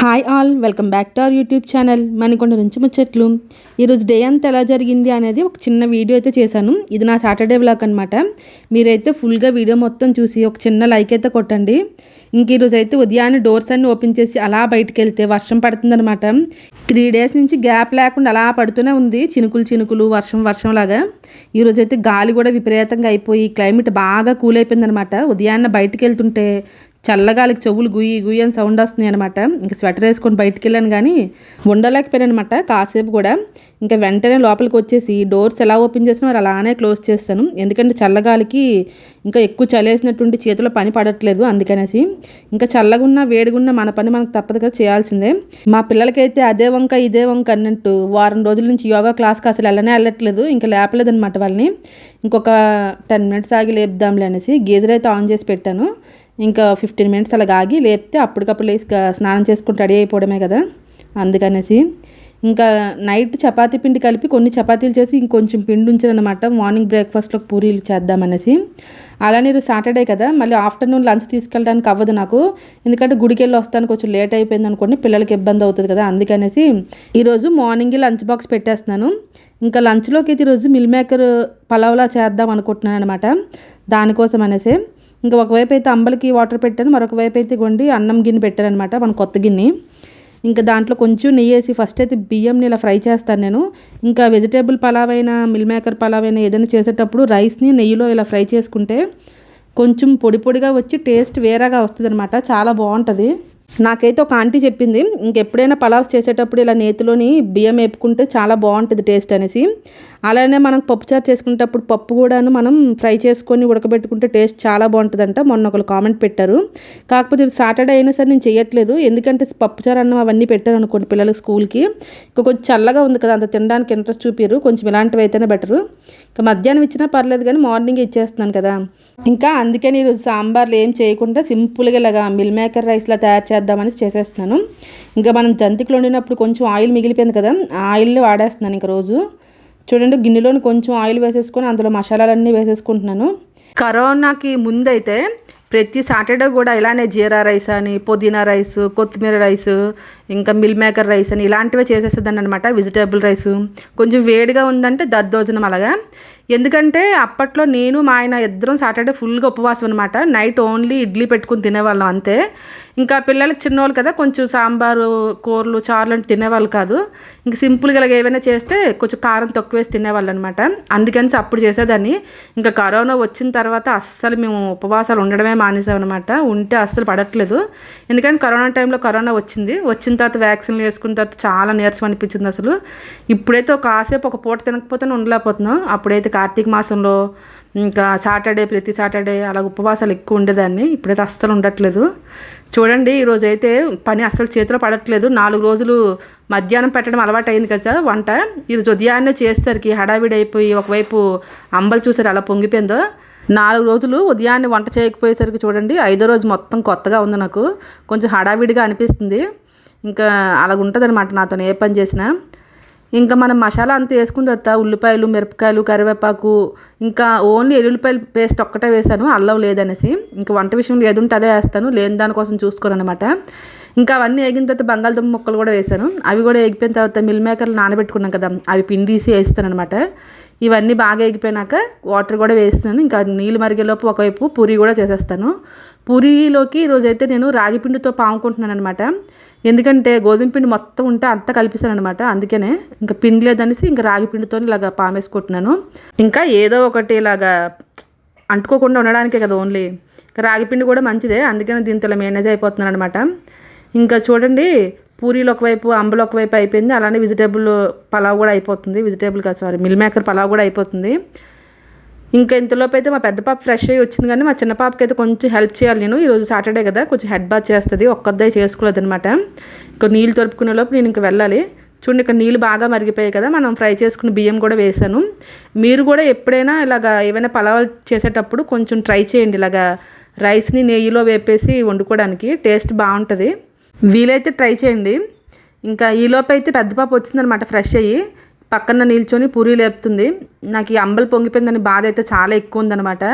Hi all welcome back to our YouTube channel Manikonda నుంచి ముచ్చట్లు. ఈరోజు డే అంతా ఎలా జరిగింది అనేది ఒక చిన్న వీడియో అయితే చేశాను. ఇది నా సాటర్డే బ్లాగ్ అనమాట మీరైతే ఫుల్గా వీడియో మొత్తం చూసి ఒక చిన్న లైక్ అయితే కొట్టండి. ఇంక ఈరోజు అయితే ఉదయాన్నే డోర్స్ అన్ని ఓపెన్ చేసి అలా బయటకు వెళ్తే వర్షం పడుతుందనమాట త్రీ డేస్ నుంచి గ్యాప్ లేకుండా అలా పడుతూనే ఉంది. చినుకులు చినుకులు వర్షం వర్షం లాగా. ఈరోజు అయితే గాలి కూడా విపరీతంగా అయిపోయి క్లైమేట్ బాగా కూల్ అయిపోయిందనమాట ఉదయాన్నే బయటకు వెళ్తుంటే చల్లగాలికి చెవులు గుయ్యి గుయ్యి అని సౌండ్ వస్తున్నాయి అనమాట ఇంకా స్వెటర్ వేసుకొని బయటికి వెళ్ళాను కానీ ఉండలేకపోయాను అనమాట కాసేపు కూడా ఇంకా వెంటనే లోపలికి వచ్చేసి డోర్స్ ఎలా ఓపెన్ చేసినా మరి అలానే క్లోజ్ చేస్తాను. ఎందుకంటే చల్లగాలికి ఇంకా ఎక్కువ చలేసినటువంటి చేతిలో పని పడట్లేదు అందుకనేసి. ఇంకా చల్లగున్నా వేడిగున్నా మన పని మనకు తప్పదు కదా చేయాల్సిందే. మా పిల్లలకైతే అదే వంక ఇదే వంక అన్నట్టు వారం రోజుల నుంచి యోగా క్లాస్కి అసలు వెళ్ళనే వెళ్ళట్లేదు. ఇంకా లేపలేదు అనమాట వాళ్ళని. ఇంకొక టెన్ మినిట్స్ ఆగి లేపుదాంలే అనేసి గీజర్ అయితే ఆన్ చేసి పెట్టాను. ఇంకా ఫిఫ్టీన్ మినిట్స్ అలా ఆగి లేపితే అప్పటికప్పుడు లేచి స్నానం చేసుకుని రెడీ అయిపోవడమే కదా. అందుకనేసి ఇంకా నైట్ చపాతీ పిండి కలిపి కొన్ని చపాతీలు చేసి ఇంకొంచెం పిండి ఉంచారనమాట మార్నింగ్ బ్రేక్ఫాస్ట్లో పూరీలు చేద్దామనేసి. అలానే ఈరోజు సాటర్డే కదా మళ్ళీ ఆఫ్టర్నూన్ లంచ్ తీసుకెళ్ళడానికి అవ్వదు నాకు. ఎందుకంటే గుడికి వెళ్ళి వస్తాను కొంచెం లేట్ అయిపోయింది అనుకోండి పిల్లలకి ఇబ్బంది అవుతుంది కదా. అందుకనేసి ఈరోజు మార్నింగ్ లంచ్ బాక్స్ పెట్టేస్తున్నాను. ఇంకా లంచ్లోకి అయితే ఈరోజు మిల్ మేకర్ పలావ్లా చేద్దాం అనుకుంటున్నాను అనమాట దానికోసం అనేసి ఇంకా ఒకవైపు అయితే అంబలికి వాటర్ పెట్టాను మరొక వైపు అయితే కొండి అన్నం గిన్నె పెట్టాను అనమాట మన కొత్త గిన్నె. ఇంకా దాంట్లో కొంచెం నెయ్యి వేసి ఫస్ట్ అయితే బియ్యంని ఇలా ఫ్రై చేస్తాను నేను. ఇంకా వెజిటేబుల్ పలావ్ అయినా మిల్ మేకర్ పలావ్ అయినా ఏదైనా చేసేటప్పుడు రైస్ని నెయ్యిలో ఇలా ఫ్రై చేసుకుంటే కొంచెం పొడి పొడిగా వచ్చి టేస్ట్ వేరేగా వస్తుంది అనమాట చాలా బాగుంటుంది. నాకైతే ఒక ఆంటీ చెప్పింది ఇంకెప్పుడైనా పలావ్స్ చేసేటప్పుడు ఇలా నేతిలోని బియ్యం వేపుకుంటే చాలా బాగుంటుంది టేస్ట్ అనేసి. అలానే మనం పప్పుచారు చేసుకునేటప్పుడు పప్పు కూడాను మనం ఫ్రై చేసుకొని ఉడకబెట్టుకుంటే టేస్ట్ చాలా బాగుంటుందంట. మొన్న ఒకరు కామెంట్ పెట్టారు. కాకపోతే ఇది సాటర్డే అయినా సరే నేను చేయట్లేదు. ఎందుకంటే పప్పుచారు అన్నం అవన్నీ పెట్టారు అనుకోండి పిల్లలు స్కూల్కి. ఇంకా కొంచెం చల్లగా ఉంది కదా అంత తినడానికి ఇంట్రెస్ట్ చూపారు కొంచెం ఇలాంటివి అయితేనే బెటరు. ఇంకా మధ్యాహ్నం ఇచ్చినా పర్లేదు కానీ మార్నింగ్ ఇచ్చేస్తున్నాను కదా. ఇంకా అందుకని ఈరోజు సాంబార్లు ఏం చేయకుండా సింపుల్గా ఇలాగా మిల్ మేకర్ రైస్లా తయారు చేద్దామని చేసేస్తున్నాను. ఇంకా మనం జంతికలు వండినప్పుడు కొంచెం ఆయిల్ మిగిలిపోయింది కదా ఆ ఆయిల్ వాడేస్తున్నాను ఇంకా రోజు. చూడండి గిన్నెలోని కొంచెం ఆయిల్ వేసేసుకొని అందులో మసాలాలన్నీ వేసేసుకుంటున్నాను. కరోనాకి ముందైతే ప్రతి సాటర్డే కూడా ఇలానే జీరా రైస్ అని పుదీనా రైస్ కొత్తిమీర రైస్ ఇంకా మిల్ మేకర్ రైస్ అని ఇలాంటివే చేసేసేదాన్ని అనమాట వెజిటేబుల్ రైస్ కొంచెం వేడిగా ఉందంటే దద్దోజనం అలాగా. ఎందుకంటే అప్పట్లో నేను మా ఆయన ఇద్దరం సాటర్డే ఫుల్గా ఉపవాసం అనమాట నైట్ ఓన్లీ ఇడ్లీ పెట్టుకుని తినేవాళ్ళం అంతే. ఇంకా పిల్లలకి చిన్నవాళ్ళు కదా కొంచెం సాంబారు కూరలు చారులు అంటే తినేవాళ్ళు కాదు. ఇంకా సింపుల్గా ఇలాగ ఏమైనా చేస్తే కొంచెం కారం తక్కువ వేసి తినేవాళ్ళు అనమాట అందుకని అప్పుడు చేసేదాన్ని. ఇంకా కరోనా వచ్చిన తర్వాత అస్సలు మేము ఉపవాసాలు ఉండడమే మానేసామన్నమాట. ఉంటే అస్సలు పడట్లేదు. ఎందుకంటే కరోనా టైంలో కరోనా వచ్చింది. వచ్చిన తర్వాత వ్యాక్సిన్లు వేసుకున్న తర్వాత చాలా నీరసం అనిపించింది అసలు. ఇప్పుడైతే ఒక కాసేపు ఒక పూట తినకపోతేనే ఉండలేకపోతున్నాం. అప్పుడైతే కార్తీక మాసంలో ఇంకా సాటర్డే ప్రతి సాటర్డే అలా ఉపవాసాలు ఎక్కువ ఉండేదాన్ని. ఇప్పుడైతే అస్సలు ఉండట్లేదు. చూడండి ఈరోజు అయితే పని అస్సలు చేతిలో పడట్లేదు. నాలుగు రోజులు మధ్యాహ్నం పెట్టడం అలవాటు అయింది కదా వంట. ఈరోజు ఉదయాన్నే చేసేసరికి హడావిడి అయిపోయి ఒకవైపు అంబలు చూసారు అలా పొంగిపోయిందో. నాలుగు రోజులు ఉదయాన్నే వంట చేయకపోయేసరికి చూడండి ఐదో రోజు మొత్తం కొత్తగా ఉంది నాకు. కొంచెం హడావిడిగా అనిపిస్తుంది. ఇంకా అలాగ అనమాట నాతో ఏ పని చేసినా. ఇంకా మనం మసాలా అంతా వేసుకున్న తర్వాత ఉల్లిపాయలు మిరపకాయలు కరివేపాకు ఇంకా ఓన్లీ ఎల్లుల్లిపాయలు పేస్ట్ ఒక్కటే వేసాను అల్లం లేదనేసి. ఇంకా వంట విషయంలో ఏది ఉంటే అదే వేస్తాను లేని దానికోసం చూసుకోను అనమాట ఇంకా అవన్నీ వేగిన తర్వాత బంగాళదుంప ముక్కలు కూడా వేసాను అవి కూడా ఎగిపోయిన తర్వాత మిల్ మేకర్లు నానబెట్టుకున్నాం కదా అవి పిండిసి వేస్తాను అనమాట ఇవన్నీ బాగా ఎగిపోయినాక వాటర్ కూడా వేస్తాను ఇంకా నీళ్ళు మరిగేలోపు ఒకవైపు పూరి కూడా చేసేస్తాను. పూరీలోకి ఈరోజైతే నేను రాగి పిండితో పాముకుంటున్నాను అనమాట ఎందుకంటే గోధుమ పిండి మొత్తం ఉంటే అంతా కలిపిస్తాను అనమాట అందుకనే ఇంకా పిండి లేదనేసి ఇంకా రాగి పిండితో ఇలాగా పామేసుకుంటున్నాను ఇంకా ఏదో ఒకటి ఇలాగా అంటుకోకుండా ఉండడానికే కదా ఓన్లీ రాగి పిండి కూడా మంచిదే అందుకని దీంతో మేనేజ్ అయిపోతున్నాను అనమాట ఇంకా చూడండి పూరీలు ఒకవైపు అంబలు ఒకవైపు అయిపోయింది. అలానే వెజిటేబుల్ పలావ్ కూడా అయిపోతుంది. వెజిటేబుల్ కాదు సారీ మిల్ మేకర్ పలావ్ కూడా అయిపోతుంది. ఇంకా ఇంతలోపు అయితే మా పెద్ద పాప ఫ్రెష్ అయ్యి వచ్చింది కానీ మా చిన్న పాపకి అయితే కొంచెం హెల్ప్ చేయాలి నేను. ఈరోజు సాటర్డే కదా కొంచెం హెడ్ బాత్ చేస్తుంది ఒక్కదే చేసుకోలేదు అనమాట ఇంకా నీళ్ళు తొలుపుకునే లోపు నేను ఇంకా వెళ్ళాలి. చూడండి ఇక్కడ నీళ్ళు బాగా మరిగిపోయాయి కదా మనం ఫ్రై చేసుకున్న బియ్యం కూడా వేసాను. మీరు కూడా ఎప్పుడైనా ఇలాగా ఏమైనా పలావాలు చేసేటప్పుడు కొంచెం ట్రై చేయండి. ఇలాగా రైస్ని నెయ్యిలో వేపేసి వండుకోవడానికి టేస్ట్ బాగుంటుంది. వీలైతే ట్రై చేయండి. ఇంకా ఈలోపు అయితే పెద్ద పాప వచ్చిందనమాట ఫ్రెష్ అయ్యి. పక్కన నిల్చొని పూరి లేపుతుంది. నాకు ఈ అంబలు పొంగిపోయిందని బాధ అయితే చాలా ఎక్కువ ఉందనమాట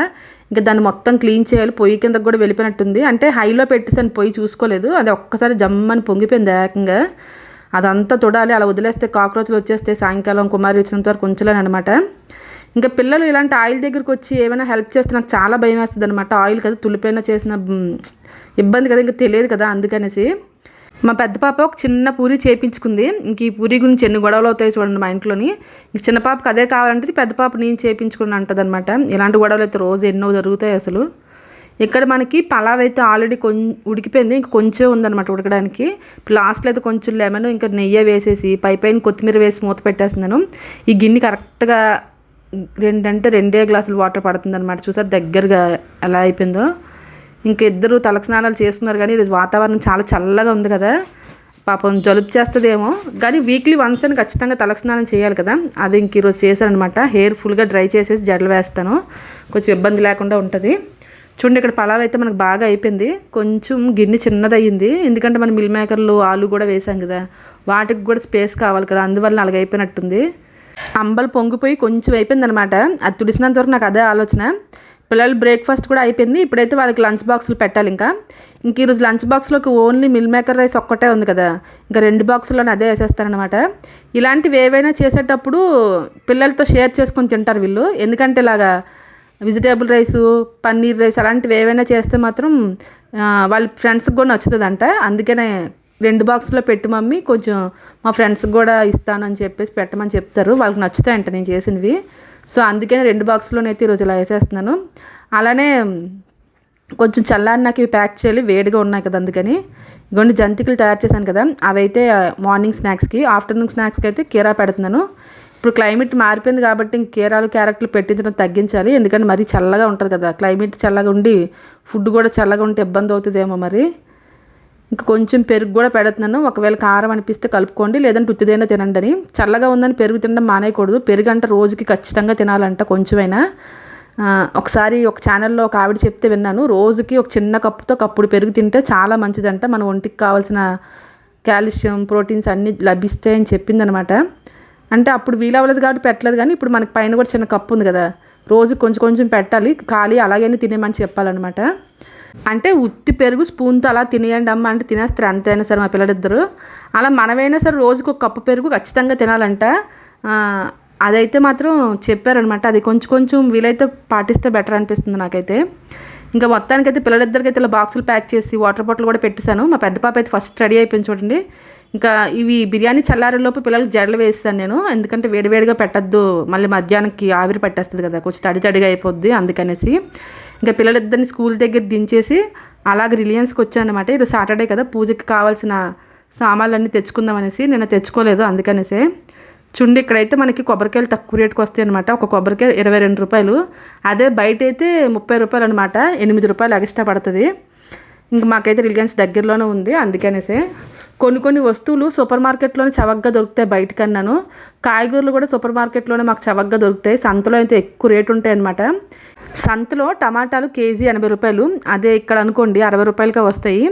ఇంకా దాన్ని మొత్తం క్లీన్ చేయాలి. పొయ్యి కిందకు కూడా వెళ్ళిపోయినట్టుంది. అంటే హైలో పెట్టేసాను పొయ్యి చూసుకోలేదు. అది ఒక్కసారి జమ్మని పొంగిపోయింది ఏకంగా. అదంతా తొడాలి అలా వదిలేస్తే కాక్రోచ్లు వచ్చేస్తే సాయంకాలం కుమారి వచ్చినంత వరకు ఉంచలేను అనమాట ఇంకా పిల్లలు ఇలాంటి ఆయిల్ దగ్గరికి వచ్చి ఏమైనా హెల్ప్ చేస్తే నాకు చాలా భయం వేస్తుంది అనమాట ఆయిల్ కదా తులిపైన చేసిన ఇబ్బంది కదా ఇంకా తెలియదు కదా అందుకనేసి. మా పెద్ద పాప ఒక చిన్న పూరి చేయించుకుంది ఇంక ఈ పూరి గురించి ఎన్ని గొడవలు అవుతాయి చూడండి మా ఇంట్లోని. ఇంక చిన్న పాపకి అదే కావాలంటే పెద్ద పాప నేను చేయించుకుని అంటది అనమాట ఇలాంటి గొడవలు అయితే రోజు ఎన్నో జరుగుతాయి అసలు. ఇక్కడ మనకి పలావ్ అయితే ఆల్రెడీ కొం ఉడికిపోయింది ఇంక కొంచెం ఉందన్నమాట ఉడకడానికి. లాస్ట్లో అయితే కొంచెం లెమన్ ఇంకా నెయ్యి వేసేసి పై పైన కొత్తిమీర వేసి మూత పెట్టేస్తున్నాను. ఈ గిన్నె కరెక్ట్గా రెండంటే రెండే గ్లాసులు వాటర్ పడుతుంది అనమాట చూసారు దగ్గరగా ఎలా అయిపోయిందో. ఇంకా ఇద్దరు తలకు స్నానాలు చేస్తున్నారు కానీ ఈరోజు వాతావరణం చాలా చల్లగా ఉంది కదా. పాపం జలుబు చేస్తుందేమో. కానీ వీక్లీ వన్స్ అని ఖచ్చితంగా తలకు స్నానం చేయాలి కదా. అది ఇంక ఈరోజు చేశానమాట హెయిర్ ఫుల్గా డ్రై చేసేసి జడలు వేస్తాను. కొంచెం ఇబ్బంది లేకుండా ఉంటుంది. చూడండి ఇక్కడ పలావ్ అయితే మనకు బాగా అయిపోయింది. కొంచెం గిన్నె చిన్నదయ్యింది. ఎందుకంటే మనం మిల్ మేకర్లు ఆలు కూడా వేసాం కదా. వాటికి కూడా స్పేస్ కావాలి కదా. అందువల్ల అలాగ అయిపోయినట్టుంది అంబలు పొంగిపోయి కొంచెం అయిపోయింది అనమాట అది తుడిసినంత వరకు నాకు అదే ఆలోచన. పిల్లలు బ్రేక్ఫాస్ట్ కూడా అయిపోయింది. ఇప్పుడైతే వాళ్ళకి లంచ్ బాక్సులు పెట్టాలి ఇంకా. ఇంక ఈరోజు లంచ్ బాక్స్లోకి ఓన్లీ మిల్ మేకర్ రైస్ ఒక్కటే ఉంది కదా. ఇంకా రెండు బాక్సుల్లోనే అదే వేసేస్తారనమాట ఇలాంటివి ఏవైనా చేసేటప్పుడు పిల్లలతో షేర్ చేసుకొని తింటారు వీళ్ళు. ఎందుకంటే ఇలాగా వెజిటేబుల్ రైసు పన్నీర్ రైస్ అలాంటివి ఏవైనా చేస్తే మాత్రం వాళ్ళ ఫ్రెండ్స్కి కూడా నచ్చుతుందంట. అందుకనే రెండు బాక్స్లో పెట్టి మమ్మీ కొంచెం మా ఫ్రెండ్స్కి కూడా ఇస్తానని చెప్పేసి పెట్టమని చెప్తారు. వాళ్ళకి నచ్చుతాయంట నేను చేసినవి. సో అందుకనే రెండు బాక్స్లోనైతే ఈరోజు ఇలా వేసేస్తున్నాను. అలానే కొంచెం చల్లారి నాకు ఇవి ప్యాక్ చేయాలి వేడిగా ఉన్నాయి కదా అందుకని. ఇగోండి జంతికలు తయారు చేశాను కదా అవైతే మార్నింగ్ స్నాక్స్కి ఆఫ్టర్నూన్ స్నాక్స్కి అయితే కీరా పెడుతున్నాను. ఇప్పుడు క్లైమేట్ మారిపోయింది కాబట్టి కీరాలు క్యారెట్లు పెట్టించడం తగ్గించాలి. ఎందుకంటే మరీ చల్లగా ఉంటుంది కదా క్లైమేట్ చల్లగా ఉండి ఫుడ్ కూడా చల్లగా ఉంటే ఇబ్బంది అవుతుందేమో మరి. ఇంకా కొంచెం పెరుగు కూడా పెడుతున్నాను. ఒకవేళ కారం అనిపిస్తే కలుపుకోండి. లేదంటే ఉత్తిదైనా తినండి అని చల్లగా ఉందని పెరుగు తినడం మానేయకూడదు. పెరుగు అంటే రోజుకి ఖచ్చితంగా తినాలంట కొంచెమైనా. ఒకసారి ఒక ఛానల్లో ఒక ఆవిడ చెప్తే విన్నాను. రోజుకి ఒక చిన్న కప్పుతో కప్పుడు పెరుగు తింటే చాలా మంచిదంట. మన ఒంటికి కావాల్సిన కాల్షియం ప్రోటీన్స్ అన్నీ లభిస్తాయని చెప్పిందనమాట. అంటే అప్పుడు వీలవ్వలేదు కాబట్టి పెట్టలేదు కానీ ఇప్పుడు మనకి పైన కూడా చిన్న కప్పు ఉంది కదా. రోజు కొంచెం కొంచెం పెట్టాలి. ఖాళీ అలాగైనా తినేమని చెప్పాలన్నమాట. అంటే ఉత్తి పెరుగు స్పూన్తో అలా తినేయండి అమ్మ అంటే తినేస్తారు అంతైనా సరే మా పిల్లలిద్దరు. అలా మనమైనా సరే రోజుకు ఒక కప్పు పెరుగు ఖచ్చితంగా తినాలంట. అదైతే మాత్రం చెప్పారనమాట అది కొంచెం కొంచెం వీలైతే పాటిస్తే బెటర్ అనిపిస్తుంది నాకైతే. ఇంకా మొత్తానికైతే పిల్లలిద్దరికి అయితే ఇలా బాక్సులు ప్యాక్ చేసి వాటర్ బాటిల్ కూడా పెట్టేశాను. మా పెద్ద పాప అయితే ఫస్ట్ రెడీ అయిపోయింది చూడండి. ఇంకా ఇవి బిర్యానీ చల్లారేలోపు పిల్లలకి జడలు వేస్తాను నేను. ఎందుకంటే వేడివేడిగా పెట్టద్దు. మళ్ళీ మధ్యాహ్నానికి ఆవిరి పట్టేస్తుంది కదా కొంచెం తడి తడిగా అయిపోద్ది అందుకనేసి. ఇంకా పిల్లలిద్దరిని స్కూల్ దగ్గర దించేసి అలాగే రిలయన్స్కి వచ్చాను అనమాట ఇది సాటర్డే కదా పూజకి కావాల్సిన సామాన్లన్నీ తెచ్చుకుందాం అనేసి నేను తెచ్చుకోలేదు అందుకనేసే. చుండి ఇక్కడైతే మనకి కొబ్బరికాయలు తక్కువ రేటుకి వస్తాయి అనమాట ఒక కొబ్బరికాయ ఇరవై రెండు రూపాయలు. అదే బయట అయితే ముప్పై రూపాయలు అనమాట ఎనిమిది రూపాయలు ఎక్స్ట్రా పడుతుంది. ఇంక మాకైతే రిలయన్స్ దగ్గరలోనే ఉంది అందుకనేసే. కొన్ని కొన్ని వస్తువులు సూపర్ మార్కెట్లోనే చవకగా దొరుకుతాయి బయటకన్నాను. కాయగూరలు కూడా సూపర్ మార్కెట్లోనే మాకు చవకగా దొరుకుతాయి. సంతలో అయితే ఎక్కువ రేటు ఉంటాయి అనమాట సంతలో టమాటాలు కేజీ ఎనభై రూపాయలు. అదే ఇక్కడ అనుకోండి అరవై రూపాయలకే వస్తాయి.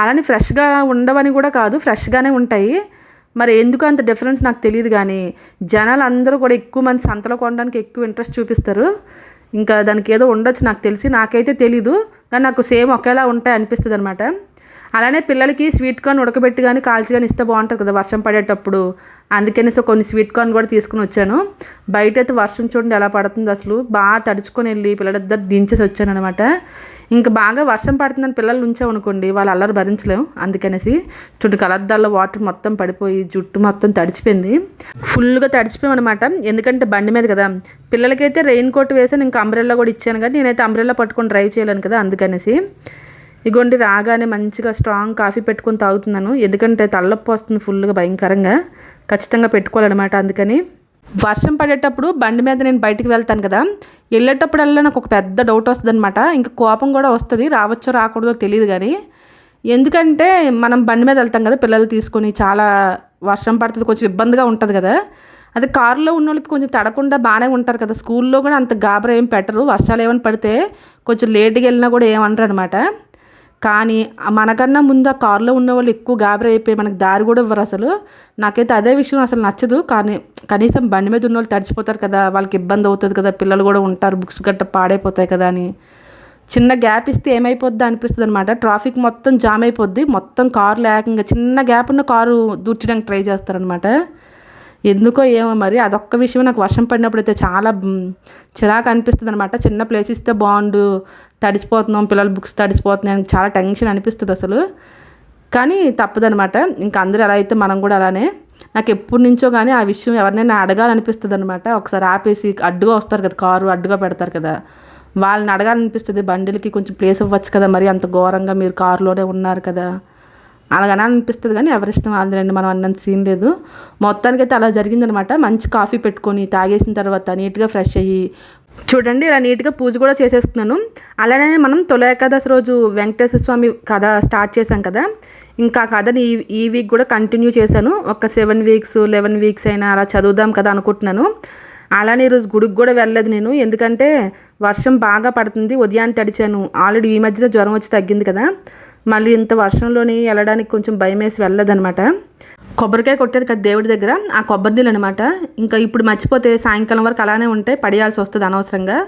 అలానే ఫ్రెష్గా ఉండవని కూడా కాదు ఫ్రెష్గానే ఉంటాయి. మరి ఎందుకు అంత డిఫరెన్స్ నాకు తెలియదు కానీ జనాలు అందరూ కూడా ఎక్కువ మంది సంతలో కొనడానికి ఎక్కువ ఇంట్రెస్ట్ చూపిస్తారు. ఇంకా దానికి ఏదో ఉండొచ్చు నాకు తెలిసి నాకైతే తెలీదు. కానీ నాకు సేమ్ ఒకేలా ఉంటాయి అనిపిస్తుంది అనమాట అలానే పిల్లలకి స్వీట్ కార్న్ ఉడకబెట్టి కానీ కాల్చి కానీ ఇస్తే బాగుంటుంది కదా వర్షం పడేటప్పుడు. అందుకని సో కొన్ని స్వీట్ కార్న్ కూడా తీసుకుని వచ్చాను. బయట అయితే వర్షం చూడండి ఎలా పడుతుంది అసలు. బాగా తడుచుకొని వెళ్ళి పిల్లలిద్దరు దించేసి వచ్చాను అనమాట ఇంకా బాగా వర్షం పడుతుందని పిల్లలు ఉంచామనుకోండి వాళ్ళు అల్లరి భరించలేము అందుకనేసి చుట్టూ కలద్దాల్లో వాటర్ మొత్తం పడిపోయి జుట్టు మొత్తం తడిచిపోయింది. ఫుల్గా తడిచిపోయామన్నమాట. ఎందుకంటే బండి మీద కదా. పిల్లలకైతే రెయిన్ కోట్ వేసాను ఇంకా అంబ్రెల్లా కూడా ఇచ్చాను. కానీ నేనైతే అంబ్రెల్లా పట్టుకొని డ్రైవ్ చేయలేను కదా అందుకనేసి. ఇగోండి రాగానే మంచిగా స్ట్రాంగ్ కాఫీ పెట్టుకొని తాగుతున్నాను. ఎందుకంటే తలనొప్పి వస్తుంది ఫుల్గా భయంకరంగా. ఖచ్చితంగా పెట్టుకోవాలన్నమాట అందుకని. వర్షం పడేటప్పుడు బండి మీద నేను బయటికి వెళ్తాను కదా. వెళ్ళేటప్పుడల్లా నాకు ఒక పెద్ద డౌట్ వస్తుంది అనమాట ఇంకా కోపం కూడా వస్తుంది. రావచ్చో రాకూడదో తెలియదు కానీ. ఎందుకంటే మనం బండి మీద వెళ్తాం కదా పిల్లలు తీసుకొని చాలా వర్షం పడుతుంది కొంచెం ఇబ్బందిగా ఉంటుంది కదా. అదే కారులో ఉన్న వాళ్ళకి కొంచెం తడకుండా బాగానే ఉంటారు కదా. స్కూల్లో కూడా అంత గాబరా ఏం పెట్టరు. వర్షాలు ఏమైనా పడితే కొంచెం లేట్గా వెళ్ళినా కూడా ఏమనరు అనమాట కానీ మనకన్నా ముందు ఆ కారులో ఉన్న వాళ్ళు ఎక్కువ గాబరీ అయిపోయి మనకు దారి కూడా ఇవ్వరు అసలు. నాకైతే అదే విషయం అసలు నచ్చదు. కానీ కనీసం బండి మీద ఉన్న వాళ్ళు తడిచిపోతారు కదా వాళ్ళకి ఇబ్బంది అవుతుంది కదా పిల్లలు కూడా ఉంటారు బుక్స్ గట్ట పాడైపోతాయి కదా అని. చిన్న గ్యాప్ ఇస్తే ఏమైపోద్ది అనిపిస్తుంది అనమాట ట్రాఫిక్ మొత్తం జామ్ అయిపోద్ది. మొత్తం కారు లేకుండా చిన్న గ్యాప్ ఉన్న కారు దూర్చడానికి ట్రై చేస్తారనమాట ఎందుకో ఏమో మరి అదొక్క విషయం నాకు వర్షం పడినప్పుడు అయితే చాలా చిరాకు అనిపిస్తుంది అనమాట చిన్న ప్లేస్ ఇస్తే బాగుండు తడిసిపోతున్నాం పిల్లల బుక్స్ తడిసిపోతున్నాయి అని చాలా టెన్షన్ అనిపిస్తుంది అసలు. కానీ తప్పదనమాట ఇంకా అందరూ ఎలా అయితే మనం కూడా అలానే నాకు ఎప్పటి నుంచో కానీ ఆ విషయం ఎవరినైనా అడగాలనిపిస్తుంది అనమాట ఒకసారి ఆపేసి అడ్డుగా వస్తారు కదా కారు అడ్డుగా పెడతారు కదా. వాళ్ళని అడగాలనిపిస్తుంది బండిలకి కొంచెం ప్లేస్ ఇవ్వచ్చు కదా మరి అంత ఘోరంగా మీరు కారులోనే ఉన్నారు కదా. అలాగనే అనిపిస్తుంది కానీ ఎవరిష్టం వాళ్ళదండి మనం అన్నంత సీన్ లేదు. మొత్తానికైతే అలా జరిగిందనమాట. మంచి కాఫీ పెట్టుకొని తాగేసిన తర్వాత నీట్గా ఫ్రెష్ అయ్యి చూడండి ఇలా నీట్గా పూజ కూడా చేసేసుకున్నాను అలానే మనం తొలి ఏకాదశి రోజు వెంకటేశ్వర స్వామి కథ స్టార్ట్ చేశాం కదా. ఇంకా కథని ఈ ఈ వీక్ కూడా కంటిన్యూ చేశాను. ఒక సెవెన్ వీక్స్ లెవెన్ వీక్స్ అయినా అలా చదువుదాం కదా అనుకుంటున్నాను. అలానే ఈరోజు గుడికి కూడా వెళ్ళలేదు నేను. ఎందుకంటే వర్షం బాగా పడుతుంది ఉదయాన్ని తడిచాను. ఆల్రెడీ ఈ మధ్యన జ్వరం వచ్చి తగ్గింది కదా. మళ్ళీ ఇంత వర్షంలోని వెళ్ళడానికి కొంచెం భయం వేసి వెళ్ళదనమాట కొబ్బరికాయ కొట్టేది కదా దేవుడి దగ్గర ఆ కొబ్బరి నీళ్ళు అనమాట ఇంకా ఇప్పుడు మర్చిపోతే సాయంకాలం వరకు అలానే ఉంటే పడేయాల్సి వస్తుంది అనవసరంగా.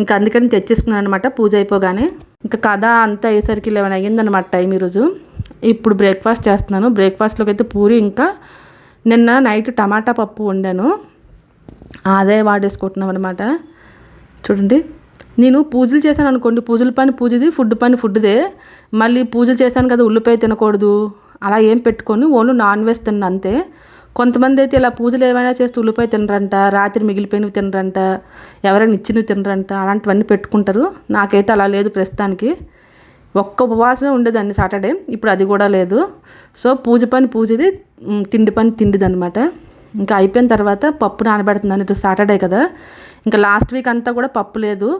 ఇంకా అందుకని తెచ్చేసుకున్నాను అనమాట పూజ అయిపోగానే. ఇంకా కథ అంతా అయ్యేసరికి లెవెన్ అయ్యిందనమాట టైం ఈరోజు. ఇప్పుడు బ్రేక్ఫాస్ట్ చేస్తున్నాను. బ్రేక్ఫాస్ట్లోకి అయితే పూరి ఇంకా నిన్న నైట్ టమాటా పప్పు వండాను. అదే వాడేసుకుంటున్నాం అనమాట చూడండి. నేను పూజలు చేశాను అనుకోండి పూజల పని పూజది ఫుడ్ పని ఫుడ్దే. మళ్ళీ పూజలు చేశాను కదా ఉల్లిపాయ తినకూడదు. అలా ఏం పెట్టుకొని ఓన్లీ నాన్ వెజ్ తిన్న అంతే. కొంతమంది అయితే ఇలా పూజలు ఏమైనా చేస్తే ఉల్లిపాయ తినరంట రాత్రి మిగిలిపోయినవి తినరంట ఎవరైనా ఇచ్చినవి తినరంట అలాంటివన్నీ పెట్టుకుంటారు. నాకైతే అలా లేదు ప్రస్తుతానికి. ఒక్క ఉపవాసమే ఉండేదాన్ని సాటర్డే ఇప్పుడు అది కూడా లేదు. సో పూజ పని పూజది తిండి పని తిండిది అనమాట ఇంకా అయిపోయిన తర్వాత పప్పు నానబెడుతున్నాను ఇటు సాటర్డే కదా. ఇంకా లాస్ట్ వీక్ అంతా కూడా పప్పు లేదు.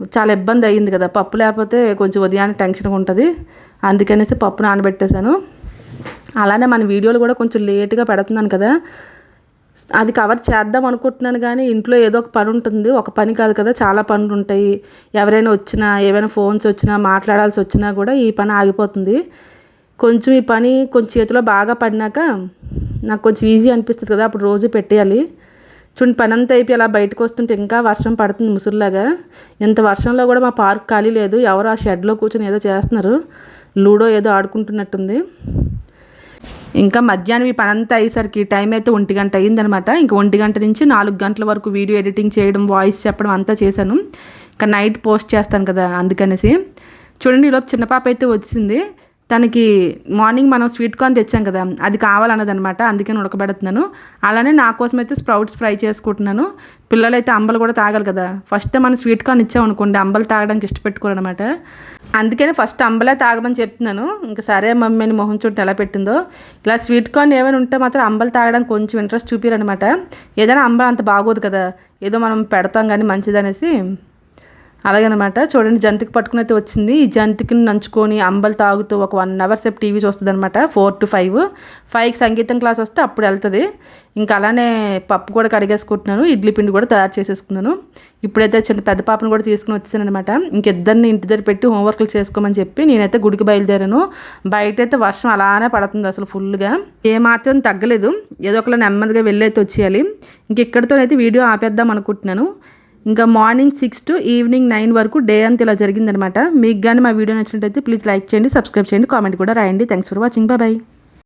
చాలా ఇబ్బంది అయ్యింది కదా పప్పు లేకపోతే కొంచెం ఉదయాన్నే టెన్షన్గా ఉంటుంది. అందుకనేసి పప్పు నానబెట్టేశాను. అలానే మన వీడియోలు కూడా కొంచెం లేట్గా పెడుతున్నాను కదా. అది కవర్ చేద్దాం అనుకుంటున్నాను కానీ ఇంట్లో ఏదో ఒక పని ఉంటుంది. ఒక పని కాదు కదా చాలా పనులు ఉంటాయి. ఎవరైనా వచ్చినా ఏవైనా ఫోన్స్ వచ్చినా మాట్లాడాల్సి వచ్చినా కూడా ఈ పని ఆగిపోతుంది. కొంచెం ఈ పని కొంచెం చేతిలో బాగా పడినాక నాకు కొంచెం ఈజీ అనిపిస్తుంది కదా అప్పుడు రోజు పెట్టేయాలి. చూడండి పని అంతా అయిపోయి అలా బయటకు వస్తుంటే ఇంకా వర్షం పడుతుంది ముసురులాగా. ఇంత వర్షంలో కూడా మా పార్క్ ఖాళీ లేదు. ఎవరు ఆ షెడ్లో కూర్చొని ఏదో చేస్తున్నారు. లూడో ఏదో ఆడుకుంటున్నట్టుంది. ఇంకా మధ్యాహ్నం ఈ పని అంతా అయ్యేసరికి టైం అయితే ఒంటి గంట అయ్యిందనమాట. ఇంకా ఒంటి గంట నుంచి నాలుగు గంటల వరకు వీడియో ఎడిటింగ్ చేయడం వాయిస్ చెప్పడం అంతా చేశాను. ఇంకా నైట్ పోస్ట్ చేస్తాను కదా అందుకనేసి. చూడండి ఈలోపు చిన్న పాప అయితే వచ్చింది. తనకి మార్నింగ్ మనం స్వీట్ కార్న్ తెచ్చాం కదా అది కావాలన్నదనమాట అందుకని ఉడకబెడుతున్నాను. అలానే నా కోసం అయితే స్ప్రౌట్స్ ఫ్రై చేసుకుంటున్నాను. పిల్లలైతే అంబలు కూడా తాగాలి కదా. ఫస్ట్ మనం స్వీట్ కార్న్ ఇచ్చామనుకోండి అంబలు తాగడానికి ఇష్టపెట్టుకోరనమాట. అందుకని ఫస్ట్ అంబలే తాగమని చెప్తున్నాను. ఇంకా సరే మమ్మీ అని మొహం చూడటం ఎలా పెట్టిందో. ఇలా స్వీట్ కార్న్ ఏమైనా ఉంటే మాత్రం అంబలు తాగడానికి కొంచెం ఇంట్రెస్ట్ చూపిరనమాట. ఏదైనా అంబలు అంత బాగోదు కదా. ఏదో మనం పెడతాం కానీ మంచిదనేసి అలాగనమాట. చూడండి జంతికి పట్టుకుని అయితే వచ్చింది. ఈ జంతికిని నంచుకొని అంబలు తాగుతూ ఒక వన్ అవర్ సేపు టీవీ చూస్తుంది అనమాట ఫోర్ టు ఫైవ్. ఫైవ్కి సంగీతం క్లాస్ వస్తే అప్పుడు వెళ్తుంది. ఇంకా అలానే పప్పు కూడా కడిగేసుకుంటున్నాను. ఇడ్లీ పిండి కూడా తయారు చేసేసుకున్నాను. ఇప్పుడైతే చిన్న పెద్ద పాపను కూడా తీసుకుని వచ్చాను అనమాట ఇంకిద్దరిని ఇంటి దగ్గర పెట్టి హోంవర్క్లు చేసుకోమని చెప్పి నేనైతే గుడికి బయలుదేరాను. బయట అయితే వర్షం అలానే పడుతుంది అసలు ఫుల్గా. ఏమాత్రం తగ్గలేదు. ఏదో ఒకలా నెమ్మదిగా వెళ్ళైతే వచ్చేయాలి. ఇంక ఇక్కడితోనైతే వీడియో ఆపేద్దాం అనుకుంటున్నాను. ఇంకా morning six to evening nine వరకు డే అంతా ఇలా జరిగిందనమాట మీకు కానీ మా వీడియో నచ్చినట్టయితే ప్లీజ్ లైక్ చేయండి సబ్స్క్రైబ్ చేయండి కామెంట్ కూడా రాయండి. Thanks for watching. బాయ్.